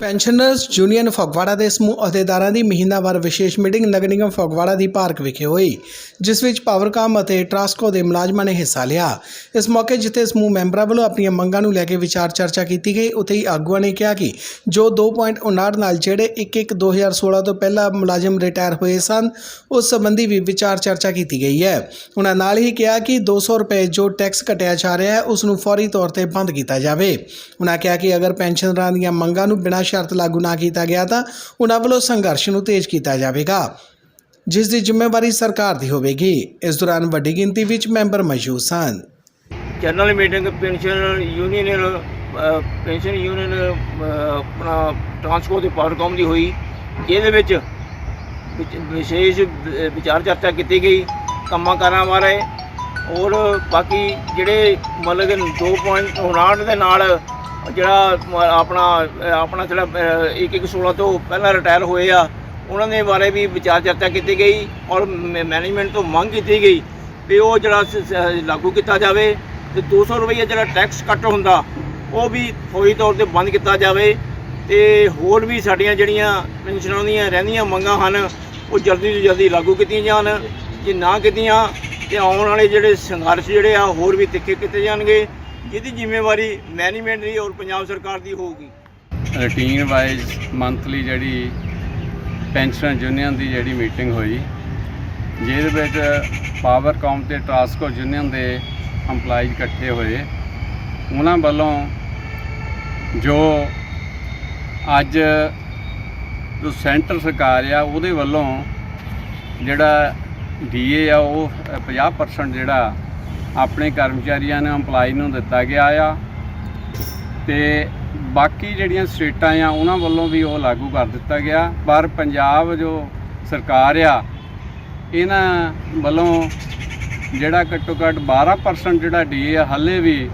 Pensioners union Phagwara ਦੇ ਸਮੂਹ ਅਹੁਦੇਦਾਰਾਂ ਦੀ ਮਹੀਨਾਵਾਰ ਵਿਸ਼ੇਸ਼ ਮੀਟਿੰਗ ਨਗਰ ਨਿਗਮ ਫਗਵਾੜਾ ਦੀ ਪਾਰਕ ਵਿਖੇ ਹੋਈ, ਜਿਸ ਵਿੱਚ ਪਾਵਰਕਾਮ ਅਤੇ ਟਰਾਸਕੋ ਦੇ ਮੁਲਾਜ਼ਮਾਂ ਨੇ ਹਿੱਸਾ ਲਿਆ। ਇਸ ਮੌਕੇ ਜਿੱਥੇ ਸਮੂਹ ਮੈਂਬਰਾਂ ਵੱਲੋਂ ਆਪਣੀਆਂ ਮੰਗਾਂ ਨੂੰ ਲੈ ਕੇ ਵਿਚਾਰ ਚਰਚਾ ਕੀਤੀ ਗਈ, ਉੱਥੇ ਹੀ ਆਗੂਆਂ ਨੇ ਕਿਹਾ ਕਿ ਜੋ 2.59 ਨਾਲ ਜਿਹੜੇ 1-1-2016 ਤੋਂ ਪਹਿਲਾਂ ਮੁਲਾਜ਼ਮ ਰਿਟਾਇਰ ਹੋਏ ਸਨ, ਉਸ ਸੰਬੰਧੀ ਵੀ ਵਿਚਾਰ ਚਰਚਾ ਕੀਤੀ ਗਈ ਹੈ। ਉਹਨਾਂ ਨਾਲ ਹੀ ਕਿਹਾ ਕਿ 200 ਰੁਪਏ ਜੋ ਟੈਕਸ ਕਟਿਆ ਜਾ ਰਿਹਾ ਹੈ, ਉਸ ਨੂੰ ਫੌਰੀ ਤੌਰ ਤੇ ਬੰਦ ਕੀਤਾ ਜਾਵੇ। ਉਹਨਾਂ ਕਿਹਾ ਕਿ ਅਗਰ ਪੈਨਸ਼ਨਰਾਂ ਦੀਆਂ ਮੰਗਾਂ ਨੂੰ ਬਿਨਾਂ ਸ਼ਰਤ ਲਾਗੂ ਨਾ ਕੀਤਾ ਗਿਆ ਤਾਂ ਉਹਨਾਂ ਵੱਲੋਂ ਸੰਘਰਸ਼ ਨੂੰ ਤੇਜ਼ ਕੀਤਾ ਜਾਵੇਗਾ, ਜਿਸ ਦੀ ਜ਼ਿੰਮੇਵਾਰੀ ਸਰਕਾਰ ਦੀ ਹੋਵੇਗੀ। ਇਸ ਦੌਰਾਨ ਵੱਡੀ ਗਿਣਤੀ ਵਿੱਚ ਮੈਂਬਰ ਮੌਜੂਦ ਸਨ। General meeting pension union pension union ਆਪਣਾ ਟਰਾਂਸਪੋਰਟ ਤੇ ਪਾਵਰਕਾਮ ਦੀ ਹੋਈ। ਇਹਦੇ ਵਿੱਚ ਵਿਸ਼ੇਸ਼ ਵਿਚਾਰ ਚਰਚਾ ਕੀਤੀ ਗਈ, ਕੰਮਾਂ ਕਾਰਾਂ ਬਾਰੇ। ਔਰ ਬਾਕੀ ਜਿਹੜੇ ਮਤਲਬ ਕਿ 2.59 ਦੇ ਨਾਲ ਜਿਹੜਾ ਆਪਣਾ ਆਪਣਾ ਜਿਹੜਾ ਇੱਕ ਇੱਕ 1116 ਤੋਂ ਪਹਿਲਾਂ ਰਿਟਾਇਰ ਹੋਏ ਆ, ਉਹਨਾਂ ਦੇ ਬਾਰੇ ਵੀ ਵਿਚਾਰ ਚਰਚਾ ਕੀਤੀ ਗਈ ਔਰ ਮੈਨੇਜਮੈਂਟ ਤੋਂ ਮੰਗ ਕੀਤੀ ਗਈ ਵੀ ਉਹ ਜਿਹੜਾ ਲਾਗੂ ਕੀਤਾ ਜਾਵੇ ਤੇ 200 ਰੁਪਏ ਜਿਹੜਾ ਟੈਕਸ ਕੱਟ ਹੁੰਦਾ, ਉਹ ਵੀ ਫੌਰੀ ਤੌਰ ਤੇ ਬੰਦ ਕੀਤਾ ਜਾਵੇ ਤੇ ਹੋਰ ਵੀ ਸਾਡੀਆਂ ਜਿਹੜੀਆਂ ਪੈਨਸ਼ਨਾਂ ਦੀਆਂ ਰਹਿੰਦੀਆਂ ਮੰਗਾਂ ਹਨ, ਉਹ ਜਲਦੀ ਤੋਂ ਜਲਦੀ ਲਾਗੂ ਕੀਤੀਆਂ ਜਾਣ। ਜੇ ਨਾ ਕੀਤੀਆਂ ਤੇ ਆਉਣ ਵਾਲੇ ਜਿਹੜੇ ਸੰਘਰਸ਼ ਜਿਹੜੇ ਆ, ਹੋਰ ਵੀ ਤਿੱਖੇ ਕੀਤੇ ਜਾਣਗੇ। ਜਿਹਦੀ ਜ਼ਿੰਮੇਵਾਰੀ ਮੈਨੇਜਮੈਂਟ ਦੀ ਔਰ ਪੰਜਾਬ ਸਰਕਾਰ ਦੀ ਹੋਊਗੀ। ਰੂਟੀਨ ਵਾਈਜ਼ ਮੰਥਲੀ ਜਿਹੜੀ ਪੈਨਸ਼ਨ ਯੂਨੀਅਨ ਦੀ ਜਿਹੜੀ ਮੀਟਿੰਗ ਹੋਈ, ਜਿਹਦੇ ਵਿੱਚ ਪਾਵਰਕਾਮ ਤੇ ਟਰਾਂਸਕੋ ਯੂਨੀਅਨ ਦੇ EMPLOYEES ਇਕੱਠੇ ਹੋਏ। ਉਹਨਾਂ ਵੱਲੋਂ ਜੋ ਅੱਜ ਜੋ ਸੈਂਟਰ ਸਰਕਾਰ ਆ, ਉਹਦੇ ਵੱਲੋਂ ਜਿਹੜਾ ਡੀਏ ਆ, ਉਹ 50% ਜਿਹੜਾ ਆਪਣੇ ਕਰਮਚਾਰੀਆਂ ਨੂੰ, EMPLOYEE ਨੂੰ ਦਿੱਤਾ ਗਿਆ ਆ। ਤੇ ਬਾਕੀ ਜਿਹੜੀਆਂ ਸਟੇਟਾਂ ਆ, ਉਹਨਾਂ ਵੱਲੋਂ ਵੀ ਉਹ ਲਾਗੂ ਕਰ ਦਿੱਤਾ ਗਿਆ। ਪਰ ਪੰਜਾਬ ਜੋ ਸਰਕਾਰ ਆ, ਇਹਨਾਂ ਵੱਲੋਂ ਜਿਹੜਾ ਘੱਟੋ ਘੱਟ 12% ਜਿਹੜਾ ਡੀਏ ਆ, ਹੱਲੇ ਵੀ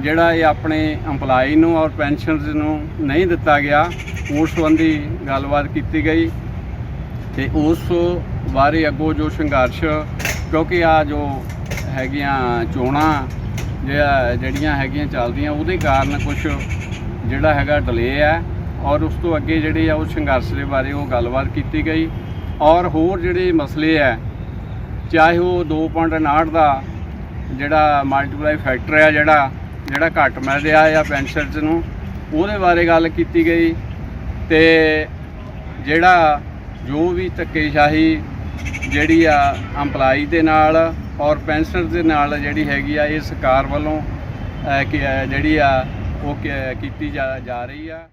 ਜਿਹੜਾ ਇਹ ਆਪਣੇ EMPLOYEE ਨੂੰ ਔਰ ਪੈਨਸ਼ਨਰਸ ਨੂੰ ਨਹੀਂ ਦਿੱਤਾ ਗਿਆ। ਉਸ ਸੰਬੰਧੀ ਗੱਲਬਾਤ ਕੀਤੀ ਗਈ ਤੇ ਉਸ ਬਾਰੇ ਅੱਗੋਂ ਜੋ ਸੰਘਰਸ਼, ਕਿਉਂਕਿ ਆ ਜੋ ਹੈਗੀਆਂ ਚੋਣਾਂ ਜਿਹੜਾ ਜਿਹੜੀਆਂ ਹੈਗੀਆਂ ਚੱਲਦੀਆਂ, ਉਹਦੇ ਕਾਰਨ ਕੁਝ ਜਿਹੜਾ ਹੈਗਾ ਡਿਲੇ ਹੈ ਔਰ ਉਸ ਤੋਂ ਅੱਗੇ ਜਿਹੜੇ ਆ ਉਹ ਸੰਘਰਸ਼ ਦੇ ਬਾਰੇ ਉਹ ਗੱਲਬਾਤ ਕੀਤੀ ਗਈ ਔਰ ਹੋਰ ਜਿਹੜੇ ਮਸਲੇ ਹੈ, ਚਾਹੇ ਉਹ 2.59 ਦਾ ਜਿਹੜਾ ਮਲਟੀਪਲਾਈ ਫੈਕਟਰ ਆ ਜਿਹੜਾ ਜਿਹੜਾ ਘੱਟ ਮਿਲ ਰਿਹਾ ਆ ਪੈਨਸ਼ਨਰਸ ਨੂੰ, ਉਹਦੇ ਬਾਰੇ ਗੱਲ ਕੀਤੀ ਗਈ ਤੇ ਜਿਹੜਾ ਜੋ ਵੀ ਧੱਕੇਸ਼ਾਹੀ ਜਿਹੜੀ ਆ EMPLOYEE ਦੇ ਨਾਲ ਔਰ ਪੈਨਸ਼ਨਰ ਦੇ ਨਾਲ ਜਿਹੜੀ ਹੈਗੀ ਆ, ਇਹ ਸਰਕਾਰ ਵੱਲੋਂ ਜਿਹੜੀ ਆ, ਉਹ ਕੀਤੀ ਜਾ ਰਹੀ ਆ।